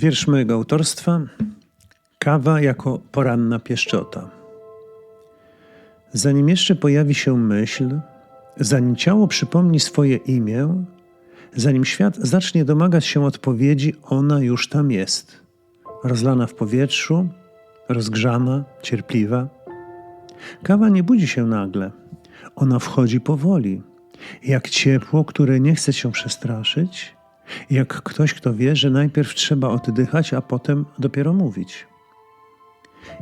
Wiersz mojego autorstwa. Kawa jako poranna pieszczota. Zanim jeszcze pojawi się myśl, zanim ciało przypomni swoje imię, zanim świat zacznie domagać się odpowiedzi, ona już tam jest. Rozlana w powietrzu, rozgrzana, cierpliwa. Kawa nie budzi się nagle. Ona wchodzi powoli, jak ciepło, które nie chce się przestraszyć, jak ktoś, kto wie, że najpierw trzeba oddychać, a potem dopiero mówić.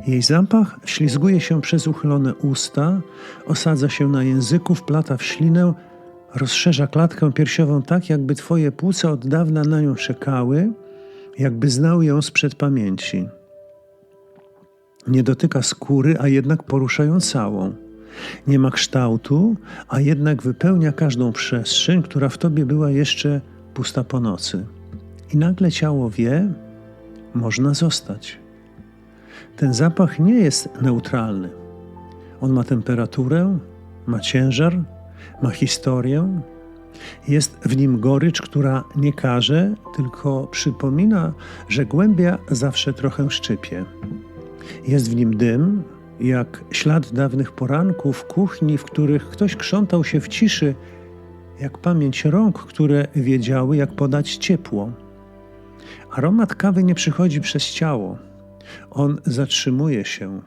Jej zapach ślizguje się przez uchylone usta, osadza się na języku, wplata w ślinę, rozszerza klatkę piersiową tak, jakby twoje płuca od dawna na nią czekały, jakby znały ją sprzed pamięci. Nie dotyka skóry, a jednak porusza ją całą. Nie ma kształtu, a jednak wypełnia każdą przestrzeń, która w tobie była jeszcze pusta po nocy. I nagle ciało wie, można zostać. Ten zapach nie jest neutralny. On ma temperaturę, ma ciężar, ma historię. Jest w nim gorycz, która nie każe, tylko przypomina, że głębia zawsze trochę szczypie. Jest w nim dym, jak ślad dawnych poranków kuchni, w których ktoś krzątał się w ciszy, jak pamięć rąk, które wiedziały, jak podać ciepło. Aromat kawy nie przychodzi przez ciało. On zatrzymuje się,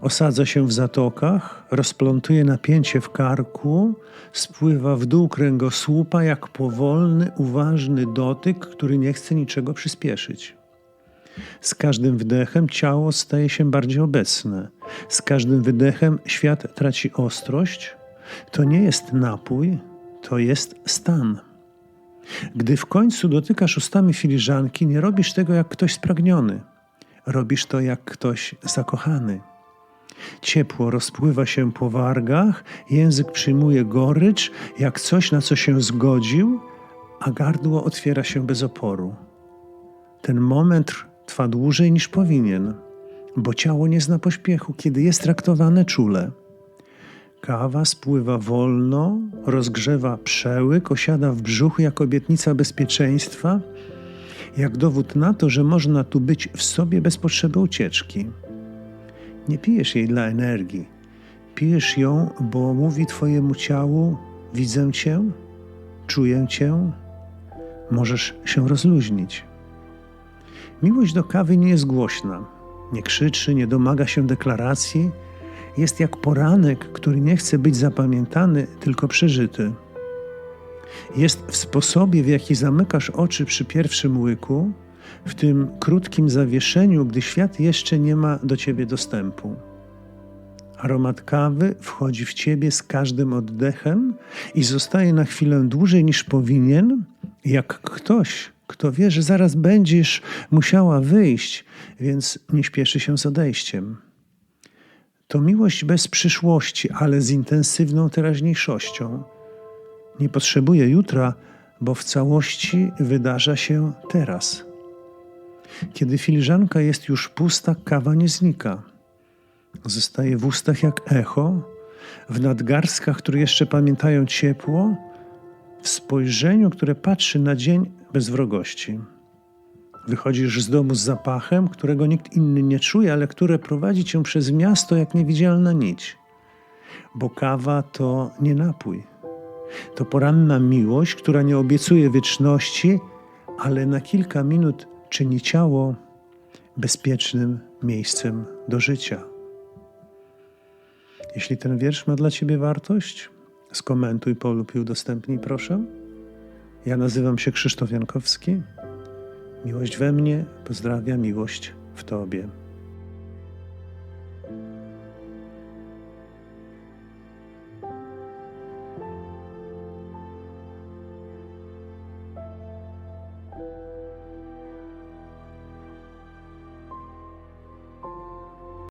osadza się w zatokach, rozplątuje napięcie w karku, spływa w dół kręgosłupa jak powolny, uważny dotyk, który nie chce niczego przyspieszyć. Z każdym wdechem ciało staje się bardziej obecne. Z każdym wydechem świat traci ostrość. To nie jest napój, to jest stan. Gdy w końcu dotykasz ustami filiżanki, nie robisz tego jak ktoś spragniony. Robisz to jak ktoś zakochany. Ciepło rozpływa się po wargach, język przyjmuje gorycz, jak coś, na co się zgodził, a gardło otwiera się bez oporu. Ten moment trwa dłużej niż powinien, bo ciało nie zna pośpiechu, kiedy jest traktowane czule. Kawa spływa wolno, rozgrzewa przełyk, osiada w brzuchu jak obietnica bezpieczeństwa, jak dowód na to, że można tu być w sobie bez potrzeby ucieczki. Nie pijesz jej dla energii, pijesz ją, bo mówi Twojemu ciału: Widzę Cię, czuję Cię, możesz się rozluźnić. Miłość do kawy nie jest głośna, nie krzyczy, nie domaga się deklaracji. Jest jak poranek, który nie chce być zapamiętany, tylko przeżyty. Jest w sposobie, w jaki zamykasz oczy przy pierwszym łyku, w tym krótkim zawieszeniu, gdy świat jeszcze nie ma do ciebie dostępu. Aromat kawy wchodzi w ciebie z każdym oddechem i zostaje na chwilę dłużej niż powinien, jak ktoś, kto wie, że zaraz będziesz musiała wyjść, więc nie śpieszy się z odejściem. To miłość bez przyszłości, ale z intensywną teraźniejszością. Nie potrzebuje jutra, bo w całości wydarza się teraz. Kiedy filiżanka jest już pusta, kawa nie znika. Zostaje w ustach jak echo, w nadgarstkach, które jeszcze pamiętają ciepło, w spojrzeniu, które patrzy na dzień bez wrogości. Wychodzisz z domu z zapachem, którego nikt inny nie czuje, ale które prowadzi cię przez miasto jak niewidzialna nić. Bo kawa to nie napój. To poranna miłość, która nie obiecuje wieczności, ale na kilka minut czyni ciało bezpiecznym miejscem do życia. Jeśli ten wiersz ma dla Ciebie wartość, skomentuj, polub i udostępnij proszę. Ja nazywam się Krzysztof Jankowski. Miłość we mnie, pozdrawia miłość w Tobie.